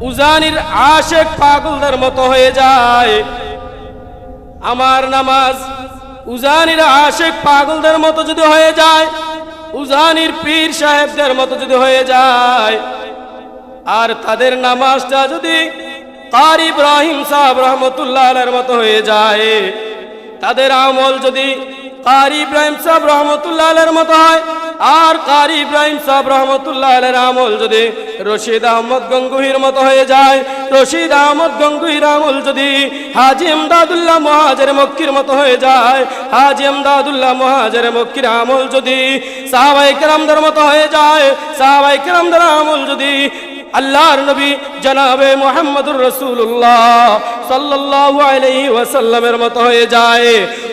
উজানির আশেক পাগলদের মতো হয়ে যায়। আমার নামাজ উজানির আশেক পাগলদের মতো যদি হয়ে যায়, উজানির পীর সাহেবদের মতো যদি হয়ে যায়, আর তাদের নামাজটা যদি কার ইব্রাহিম সাহেব রহমতুল্লাহ মতো হয়ে যায়, তাদের আমল যদি কারি ইব্রাহিম সাহেব রহমতুল্লাহ আলের মতো হয় আর কারি ইব্রাহিম সাহেব রহমতুল্লাহ আলের আমল যদি রশিদ আহমদ গঙ্গুহির মতো হয়ে যায়, রশিদ আহমদ গঙ্গুহির আমল যদি হাজি আমদাদুল্লাহ মহাজের মক্কির মতো হয়ে যায়, হাজি আমদাদুল্লাহ মহাজের মক্কির আমল যদি সাহাবাই কেরামদের মতো হয়ে যায় সাহাবাই কেরামদের আমল যদি আল্লাহর নবী জনাবে মোহাম্মদুর রসুল্লাহ সাল্লাল্লাহু আলাইহি ওয়াসাল্লামের মতো হয়ে যায়।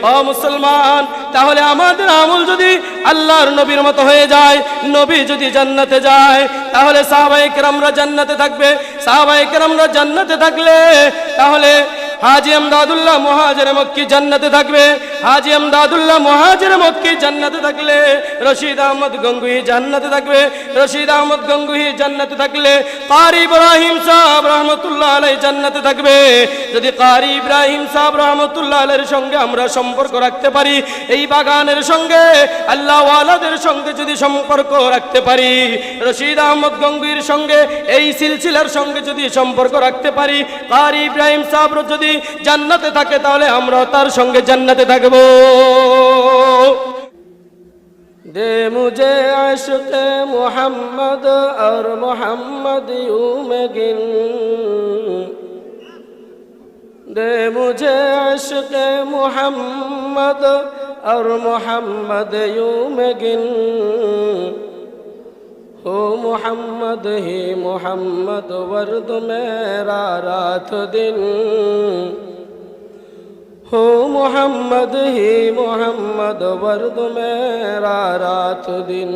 ও মুসলমান, তাহলে আমাদের আমল যদি আল্লাহর নবীর মতো হয়ে যায়, নবী যদি জান্নাতে যায়, তাহলে সাহাবায়ে কেরামরা জান্নাতে থাকবে। সাহাবায়ে কেরামরা জান্নাতে থাকলে, তাহলে হাজি আমদাদুল্লাহ মহাজের মক্কি জান্নাতে থাকবে। হাজি আমদাদুল্লাহ মহাজের মক্কি জান্নাতে থাকলে, রশিদ আহমদ গঙ্গুহি জান্নাতে থাকবে, রশিদ আহমদ গঙ্গুহি জান্নাতে থাকলে, কারি ইব্রাহিম সাহেব রহমতুল্লাহ আলাই জান্নাতে থাকবে। যদি কারি ইব্রাহিম সাহেব রহমতুল্লাহ আলের সঙ্গে আমরা সম্পর্ক রাখতে পারি, এই বাগানের সঙ্গে, আল্লাহ ওয়ালাদের সঙ্গে যদি সম্পর্ক রাখতে পারি, রশিদ আহমদ গঙ্গুহির সঙ্গে, এই সিলসিলার সঙ্গে যদি সম্পর্ক রাখতে পারি, কারি ইব্রাহিম সাহেব যদি জান্নাতে থাকে, তাহলে আমরা তার সঙ্গে জান্নাতে থাকব। दे मुझे अश्क मोहम्मद और मोहम्मद यूं में गिन दे मुझे अश्क मोहम्मद और मोहम्मद यूं में गिन हो मोहम्मद ही मोहम्मद वर्द मेरा रात दिन ہو محمد ہی محمد، ورد میرا رات دن۔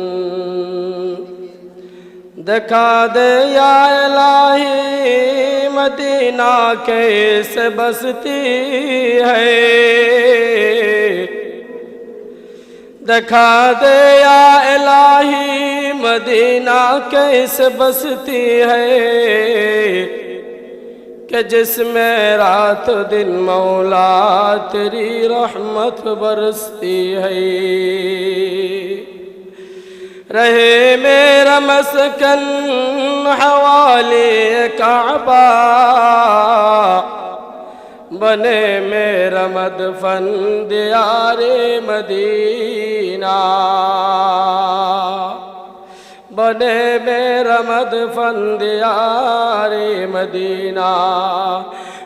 دکھا دے یا الہی، مدینہ کیسے بستی ہے۔ دکھا دے یا الہی، مدینہ کیسے بستی ہے۔ کہ جس میں رات دن مولا تیری رحمت برستی ہے۔ رہے میرا مسکن حوالے کعبہ۔ بنے میرا مدفن دیار مدینہ۔ बने मेरा मदफन दियारे मदीना।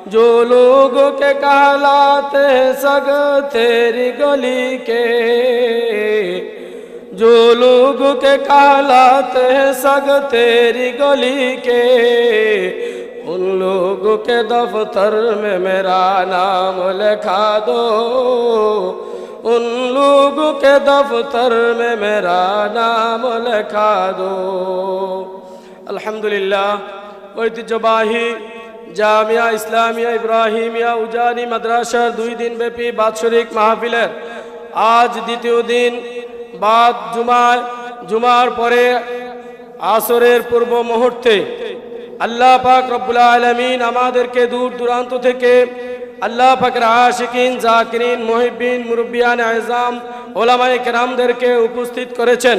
जो लोग के कहलाते सग तेरी गली के। जो लोग के कहलाते सग तेरी गली के। उन लोगों के दफ्तर में मेरा नाम लिखा दो। उन लोगों के दफ्तर में मेरा नाम लिखा दो আলহামদুলিল্লাহ ঐতিহ্যবাহী জামিয়া ইসলামিয়া ইব্রাহিমিয়া উজানি মাদ্রাসার দুই দিন ব্যাপী বাৎসরিক মাহফিলের আজ দ্বিতীয় দিন বাদ জুমায় জুমার পরে আসরের পূর্ব মুহূর্তে আল্লাহ পাক রব্বুল আলমিন আমাদেরকে দূর দূরান্ত থেকে আল্লাহ পাকের আশিকিন, জাকিরিন মহিবিন মুরব্বিয়ান আজম ওলামাই কেরামদেরকে উপস্থিত করেছেন।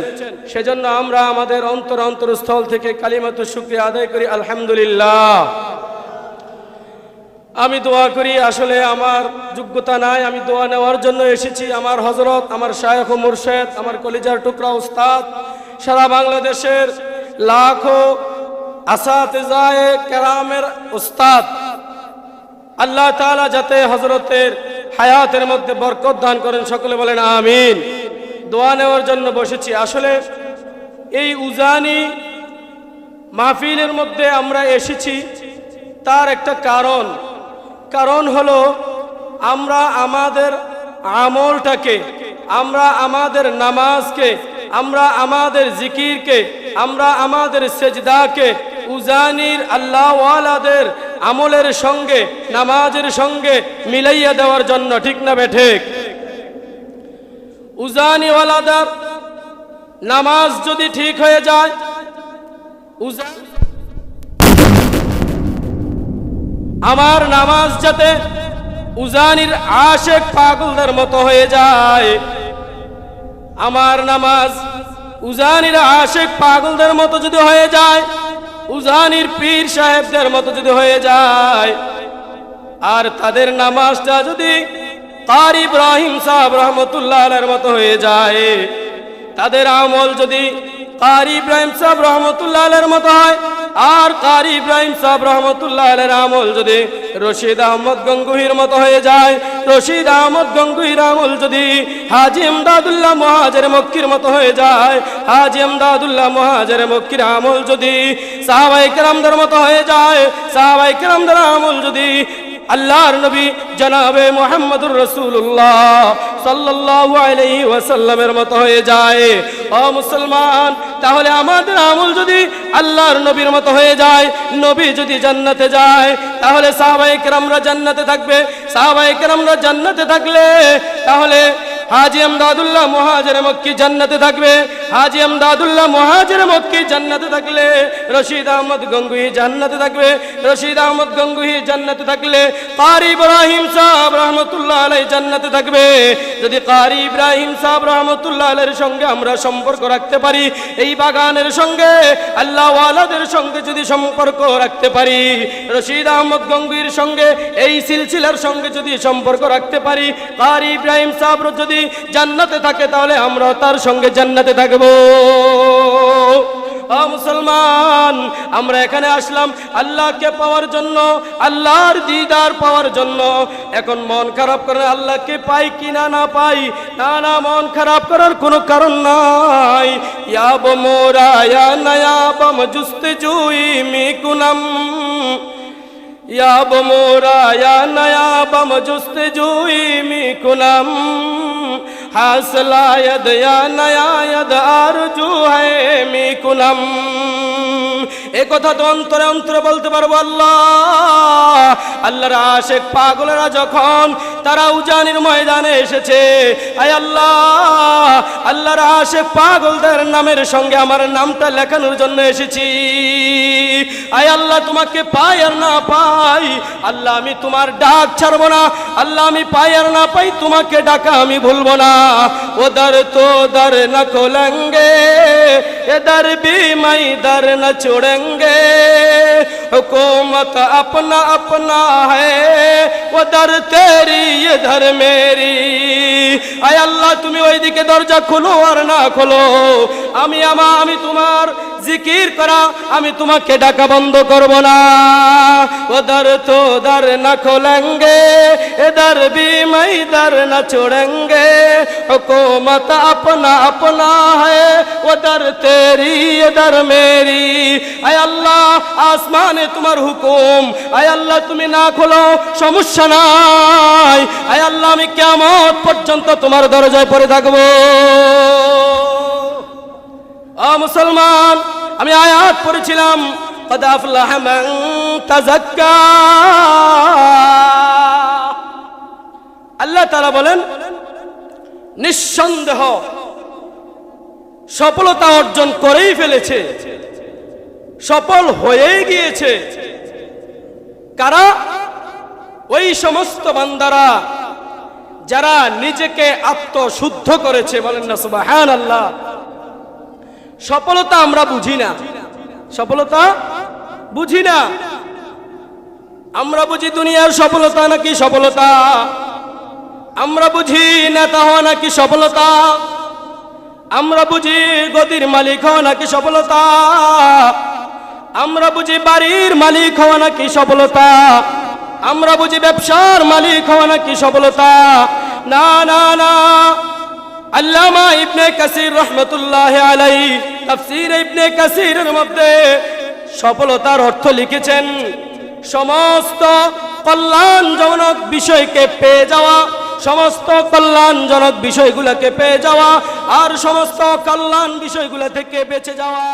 সেজন্য আমরা আমাদের অন্তর অন্তরস্থল থেকে কালিমাত শুক্রিয়া আদায় করি, আলহামদুলিল্লাহ। আমি দোয়া করি, আসলে আমার যোগ্যতা নাই, আমি দোয়া নেওয়ার জন্য এসেছি। আমার হজরত আমার শায়খ ও মুর্শেদ, আমার কলিজার টুকরা উস্তাদ সারা বাংলাদেশের লাখো আসাতেজায়ে কেরামের উস্তাদ আল্লাহ তাআলা যাতে হজরতের হায়াতের মধ্যে বরকত দান করেন, সকলে বলেন আমিন। দোয়া নেওয়ার জন্য বসেছি। আসলে এই উজানি মাহফিলের মধ্যে আমরা এসেছি তার একটা কারণ। কারণ হলো আমরা আমাদের আমলটাকে, আমরা আমাদের নামাজকে, আমরা আমাদের জিকিরকে, আমরা আমাদের সেজদাকে, উজানির আল্লাহওয়ালাদের আমলের সঙ্গে, নামাজের সঙ্গে মিলাইয়া দেওয়ার জন্য, ঠিক না বেঠেক উজানিওয়ালাদের নামাজ যদি ঠিক হয়ে যায় আমার নামাজ যাতে উজানির আশেক পাগলদের মতো হয়ে যায়। আমার নামাজ উজানির আশেক পাগলদের মতো যদি হয়ে যায় উজানির পীর সাহেবদের মতো যদি হয়ে যায়, আর তাদের নামাজটা যদি তার ইব্রাহিম সাহেব রহমতুল্লাহ মতো হয়ে যায়, তাদের আমল যদি তার ইব্রাহিম সাহেব রহমতুল্লাহ মতো হয় আর কারি ইব্রাহিম সাহেব রহমতুল্লাহ আলের আমল যদি রশিদ আহমদ গঙ্গুহির মতো হয়ে যায়, রশিদ আহমদ গঙ্গুহির আমল যদি হাজি এমদাদুল্লাহ মহাজের মক্কির মতো হয়ে যায়, হাজি এমদাদুল্লাহ মহাজের মক্কির আমল যদি সাহাবাই কেরামদের মতো হয়ে যায় সাহাবাই কেরামদের আমল যদি আল্লাহর নবী জনাবে মোহাম্মদুর রসুল্লাহ সাল্লাল্লাহু আলাইহি ওয়াসাল্লামের মতো হয়ে যায়। ও মুসলমান, তাহলে আমাদের আমল যদি আল্লাহর নবীর মতো হয়ে যায়, নবী যদি জান্নাতে যায়, তাহলে সাহাবায়ে কেরামরা জান্নাতে থাকবে। সাহাবায়ে কেরামরা জান্নাতে থাকলে, তাহলে হাজি আমদাদুল্লাহ মহাজের মক্কি জান্নাতে থাকবে। হাজি আমদাদুল্লাহ মহাজের মক্কি জান্নাতে থাকলে, রশিদ আহমদ গঙ্গুহি জান্নাতে থাকবে, রশিদ আহমদ গঙ্গুহি জান্নাতে থাকলে, কারি ইব্রাহিম সাহেব রহমতুল্লাহ আলাই জান্নাতে থাকবে। যদি কারি ইব্রাহিম সাহেব রহমতুল্লাহ আলাইয়ের সঙ্গে আমরা সম্পর্ক রাখতে পারি, এই বাগানের সঙ্গে, আল্লাহ ওয়ালাদের সঙ্গে যদি সম্পর্ক রাখতে পারি, রশিদ আহমদ গঙ্গুহির সঙ্গে, এই সিলসিলার সঙ্গে যদি সম্পর্ক রাখতে পারি, কারি ইব্রাহিম সাহেব যদি জান্নাতে থাকে, তাহলে আমরা তার সঙ্গে জান্নাতে থাকব। যাব মুসলমান, আমরা এখানে আসলাম আল্লাহকে পাওয়ার জন্য, আল্লাহর দিদার পাওয়ার জন্য। এখন মন খারাপ করে আল্লাহকে পাই কি না না পাই, না না মন খারাপ করার কোনো কারণ নাই। ইয়াব মোরা নয়াবম জুস্তে জুই মি কুনম। ইয়াব মোরা নয়াবম জুস্তে জুই মি কুনম। حاصلہ ید یا نیا ید آرجو ہے میکنم এ কথা তো অন্তরে অন্তরে বলতে পারব আল্লাহ। আল্লাহর আশেক পাগলেরা যখন তারা উজানির ময়দানে এসেছে। আয় আল্লাহ, আল্লাহর আশেক পাগলদের নামের সঙ্গে আমার নামটা লেখানোর জন্য এসেছি। আয় আল্লাহ, তোমাকে পাই আর না পাই, আল্লাহ আমি তোমার ডাক ছাড়বো না, আল্লাহ আমি পাই আর না পাই, তোমাকে ডাকা আমি ভুলবো না। ও দর তো দর না খোলেঙ্গে এ দর भी मैं दर न छोड़ेंगे हुकूमत अपना अपना है वो दर तेरी ये दर मेरी আয় আল্লাহ তুমি ওইদিকে দরজা খোলো আর না খোলো আমি আমা আমি তোমার জিকির করা আমি তোমাকে ডাকা বন্ধ করব না ওদর তো দর না খোলেঙ্গে এদর भी मैं दर न छोड़ेंगे हुकूमत अपना अपना है ওদর তেরি দর মেরি। আয় আল্লাহ, আসমানে তোমার হুকুম। আয় আল্লাহ, তুমি না খোলো, সমস্যা নাই। আয় আল্লাহ, আমি কেমন পর্যন্ত তোমার দরজায় পড়ে থাকব। ও মুসলমান, আমি আয়াত পড়েছিলাম আল্লাহ তারা বলেন, নিঃসন্দেহ সফলতা অর্জন করেই ফেলেছে। সফল হয়েই গিয়েছে। কারা? ওই সমস্ত বান্দারা যারা নিজেকে আত্মশুদ্ধ করেছে, বলেন না সুবাহান আল্লাহ সফলতা আমরা বুঝি না। সফলতা বুঝি না। আমরা বুঝি দুনিয়ার সফলতা নাকি সফলতা? আমরা বুঝি নেতা হওয়া নাকি সফলতা? আমরা বুঝি গদির মালিক হওয়া নাকি সফলতা? আমরা বুঝি বাড়ির মালিক হওয়া নাকি সফলতা? আমরা বুঝি ব্যবসার মালিক হওয়া নাকি সফলতা? না না না। আল্লামা ইবনে কাসির রহমতুল্লাহ আলাই তাফসির ইবনে কাসিরের মধ্যে সফলতার অর্থ লিখেছেন, সমস্ত কল্যাণজনক বিষয়কে পেয়ে যাওয়া সমস্ত কল্যাণজনক বিষয়গুলোকে পেয়ে যাওয়া আর সমস্ত কল্যাণ বিষয়গুলো থেকে বেঁচে যাওয়া।